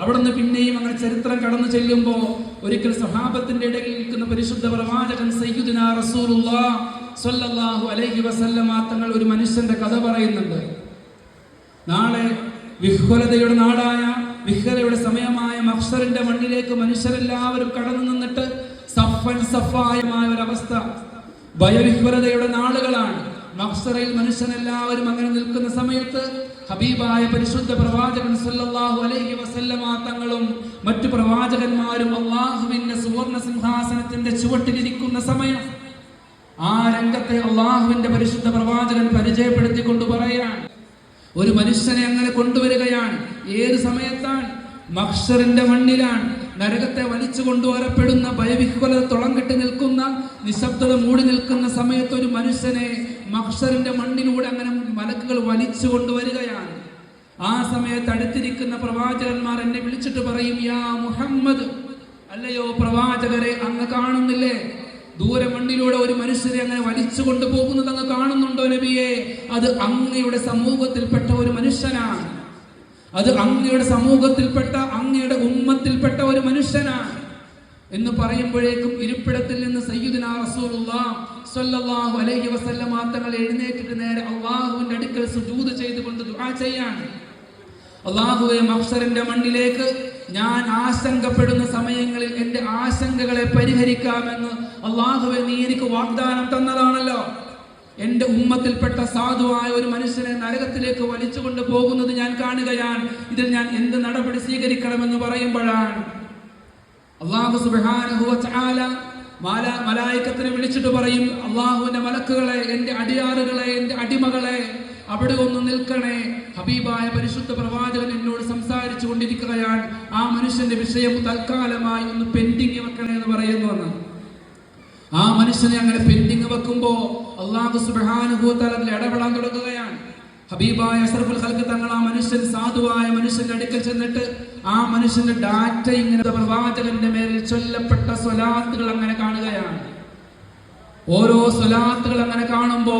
അവിടുന്ന് പിന്നെയും അങ്ങനെ ചരിത്രം കടന്നു ചെല്ലുമ്പോ ഒരിക്കൽ സഹാബത്തിന്റെ ഇടയിൽ നിൽക്കുന്ന പരിശുദ്ധ പ്രവാചകൻ സയ്യിദുനാ അലൈഹി വസല്ലമ തങ്ങൾ ഒരു മനുഷ്യന്റെ കഥ പറയുന്നുണ്ട്. നാളെ വിഹ്വലതയുടെ നാടായ വിഹ്വലയുടെ സമയമായ മക്സറിന്റെ മണ്ണിലേക്ക് മനുഷ്യരെല്ലാവരും കടന്നു നിന്നിട്ട് സഫൻ സഫായമായ ഒരവസ്ഥ. ഭയവിഹ്വലതയുടെ നാളുകളാണ്. മക്സറയിൽ മനുഷ്യനെല്ലാവരും അങ്ങനെ നിൽക്കുന്ന സമയത്ത് ഹബീബായ പരിശുദ്ധ പ്രവാചകൻ സല്ലല്ലാഹു അലൈഹി വസല്ലമ തങ്ങളും മറ്റു പ്രവാചകന്മാരും അള്ളാഹുവിന്റെ സുവർണ സിംഹാസനത്തിന്റെ ചുവട്ടിലിരിക്കുന്ന സമയം ആ രംഗത്തെ അള്ളാഹുവിന്റെ പരിശുദ്ധ പ്രവാചകൻ പരിചയപ്പെടുത്തിക്കൊണ്ട് പറയാണ് ഒരു മനുഷ്യനെ അങ്ങനെ കൊണ്ടുവരികയാണ്. ഏത് സമയത്താണ്? മഹ്ഷറിന്റെ മണ്ണിലാണ്. നരകത്തെ വലിച്ചു കൊണ്ടുവരപ്പെടുന്ന ഭയവിഹ്വല കെട്ടി നിൽക്കുന്ന നിശബ്ദത മൂടി നിൽക്കുന്ന സമയത്ത് ഒരു മനുഷ്യനെ മഹ്ഷറിന്റെ മണ്ണിലൂടെ അങ്ങനെ മലക്കുകൾ വലിച്ചു കൊണ്ടുവരികയാണ്. ആ സമയത്ത് അടുത്തിരിക്കുന്ന പ്രവാചകന്മാർ എന്നെ വിളിച്ചിട്ട് പറയും യാ മുഹമ്മദ്. അല്ലയോ പ്രവാചകരെ അങ്ങ് കാണുന്നില്ലേ? ദൂരെ മണ്ണിലൂടെ ഒരു മനുഷ്യരെ അങ്ങനെ വലിച്ചു കൊണ്ടുപോകുന്നത് അങ്ങ് കാണുന്നുണ്ടോ നബിയെ? അത് അങ്ങയുടെ സമൂഹത്തിൽപ്പെട്ട ഒരു മനുഷ്യനാണ്. അത് അങ്ങയുടെ സമൂഹത്തിൽപ്പെട്ട അങ്ങയുടെ ഉമ്മത്തിൽപ്പെട്ട ഒരു മനുഷ്യനാണ്. എന്ന് പറയുമ്പോഴേക്കും ഇരിപ്പിടത്തിൽ നിന്ന് സയ്യിദുന റസൂലുള്ളാഹ് അലൈഹി തങ്ങൾ എഴുന്നേറ്റിട്ട് നേരെ അള്ളാഹുവിന്റെ അടുക്കൽ സുജൂദ് ചെയ്തുകൊണ്ട് ദുആ ചെയ്യാണ്. അള്ളാഹുവെ മഫ്സറിന്റെ മണ്ണിലേക്ക് ഞാൻ ആശങ്കപ്പെടുന്ന സമയങ്ങളിൽ എന്റെ ആശങ്കകളെ പരിഹരിക്കാമെന്ന് അള്ളാഹുവെ നീ എനിക്ക് വാഗ്ദാനം തന്നതാണല്ലോ. എന്റെ ഉമ്മത്തിൽപ്പെട്ട സാധുവായ ഒരു മനുഷ്യനെ നരകത്തിലേക്ക് വലിച്ചുകൊണ്ട് പോകുന്നത് ഞാൻ കാണുകയാണ്. ഇതിൽ ഞാൻ എന്ത് നടപടി സ്വീകരിക്കണമെന്ന് പറയുമ്പോഴാണ്. അള്ളാഹു സുബ്ഹാനഹു വ മാല മലായിക്കത്തിനെ വിളിച്ചിട്ട് പറയും അള്ളാഹുവിന്റെ മലക്കുകളെ എന്റെ അടിയാറുകളെ എന്റെ അടിമകളെ അവിടെ ഒന്ന് നിൽക്കണേ. ഹബീബായ പരിശുദ്ധ പ്രവാചകൻ എന്നോട് സംസാരിച്ചു കൊണ്ടിരിക്കുകയാണ്. ആ മനുഷ്യന്റെ വിഷയം തൽക്കാലമായി ഒന്ന് പെൻഡിങ് വെക്കണേ എന്ന് പറയുന്നു ആ മനുഷ്യനെ അങ്ങനെ പെൻഡിങ് വെക്കുമ്പോ അള്ളാഹു അതിൽ ഇടപെടാൻ തുടങ്ങുകയാണ്. ഹബീബായ അഷറഫുൽ ഹൽക്ക് തങ്ങൾ ആ മനുഷ്യൻ സാധുവായ മനുഷ്യന്റെ അടുക്കൽ ചെന്നിട്ട് ആ മനുഷ്യന്റെ ഡാറ്റ ഇങ്ങനെ പ്രവാചകന്റെ മേലിൽ ചൊല്ലപ്പെട്ട സ്വലാത്തുകൾ അങ്ങനെ കാണുകയാണ്. ഓരോ സ്വലാത്തുകൾ അങ്ങനെ കാണുമ്പോ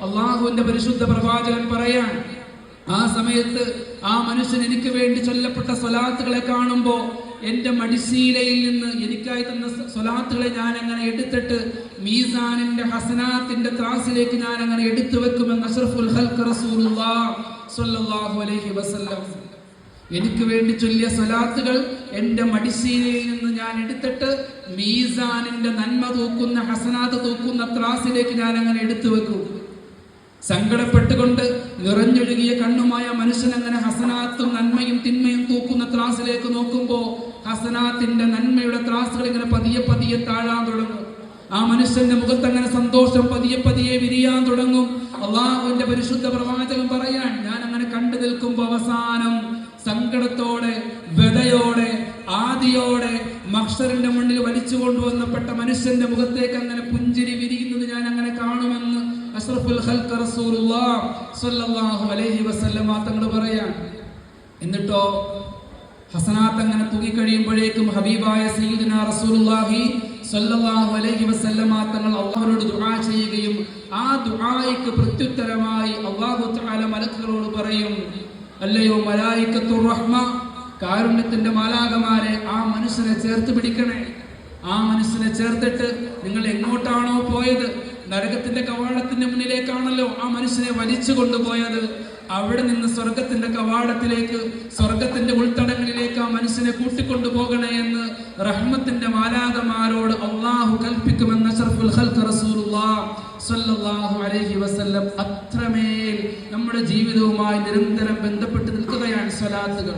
അള്ളാഹുവിന്റെ പരിശുദ്ധ പ്രവാചകൻ പറയാൻ ആ സമയത്ത് ആ മനുഷ്യൻ എനിക്ക് വേണ്ടി ചൊല്ലപ്പെട്ട സ്വലാത്തുകളെ കാണുമ്പോൾ എന്റെ മടിശീലയിൽ നിന്ന് എനിക്കായി തന്ന സ്വലാത്തുകളെ ഞാൻ അങ്ങനെ എടുത്തിട്ട് മീസാനിന്റെ ഹസനാത്തിന്റെ ത്രാസിലേക്ക് ഞാൻ അങ്ങനെ എടുത്തു വെക്കുമെന്ന് അലൈഹി വസല്ലം എനിക്ക് വേണ്ടി ചൊല്ലിയ സ്വലാത്തുകൾ എന്റെ മടിശീലയിൽ നിന്ന് ഞാൻ എടുത്തിട്ട് മീസാനിന്റെ നന്മ തൂക്കുന്ന ഹസനാത്ത് തൂക്കുന്ന ത്രാസിലേക്ക് ഞാൻ അങ്ങനെ എടുത്തു വെക്കും. സങ്കടപ്പെട്ടുകൊണ്ട് നിറഞ്ഞൊഴുകിയ കണ്ണുമായ മനുഷ്യൻ അങ്ങനെ ഹസനാത്തും നന്മയും തിന്മയും തൂക്കുന്ന ത്രാസിലേക്ക് നോക്കുമ്പോൾ ഹസനാത്തിന്റെ നന്മയുടെ ത്രാസുകൾ ഇങ്ങനെ പതിയെ പതിയെ താഴാൻ തുടങ്ങും. ആ മനുഷ്യന്റെ മുഖത്ത് അങ്ങനെ സന്തോഷം പതിയെ പതിയെ വിരിയാൻ തുടങ്ങും. അള്ളാഹുവിന്റെ പരിശുദ്ധ പ്രവാചകൻ പറയാൻ ഞാൻ അങ്ങനെ കണ്ടു നിൽക്കുമ്പോൾ അവസാനം സങ്കടത്തോടെ വ്യതയോടെ ആദിയോടെ മക്ഷറിന്റെ മുന്നിൽ വലിച്ചു കൊണ്ടുവന്നപ്പെട്ട മനുഷ്യന്റെ മുഖത്തേക്ക് അങ്ങനെ പുഞ്ചിരി കാണുമെന്ന് സ്വല്ലല്ലാഹു അലൈഹി വസല്ലമ തങ്ങൾ പറയാൻ എന്നിട്ടോ ഹസനാത്ത് അങ്ങനെ തൂങ്ങിക്കഴിയുമ്പോഴേക്കും ഹബീബായ സയ്യിദുന റസൂലുള്ളാഹി സ്വല്ലല്ലാഹു അലൈഹി വസല്ലമ തങ്ങൾ അള്ളാഹുവിനോട് ദുആ ചെയ്യുകയും ആ ദുആയ്ക്ക് പ്രത്യുത്തരമായി അള്ളാഹു തആല മലക്കുകളോട് പറയും അല്ലയോ മലായിക്കത്തു റഹ്മ കാരുണ്യത്തിന്റെ മാലാകമാരെ ആ മനുഷ്യനെ ചേർത്ത് പിടിക്കണേ. ആ മനുഷ്യനെ ചേർത്തിട്ട് നിങ്ങൾ എങ്ങോട്ടാണോ പോയത്? നരകത്തിന്റെ കവാടത്തിന്റെ മുന്നിലേക്കാണല്ലോ ആ മനുഷ്യനെ വലിച്ചു കൊണ്ടുപോയത്. അവിടെ നിന്ന് സ്വർഗത്തിന്റെ കവാടത്തിലേക്ക് സ്വർഗത്തിന്റെ ഉൾത്തടങ്ങളിലേക്ക് ആ മനുഷ്യനെ കൂട്ടിക്കൊണ്ടുപോകണേ എന്ന് റഹ്മത്തിന്റെ മാലാകമാരോട് അള്ളാഹു കൽപ്പിക്കുമെന്ന് അലൈഹി വസല്ലം അത്രമേൽ നമ്മുടെ ജീവിതവുമായി നിരന്തരം ബന്ധപ്പെട്ട് നിൽക്കുകയാണ് സ്വലാത്തുകൾ.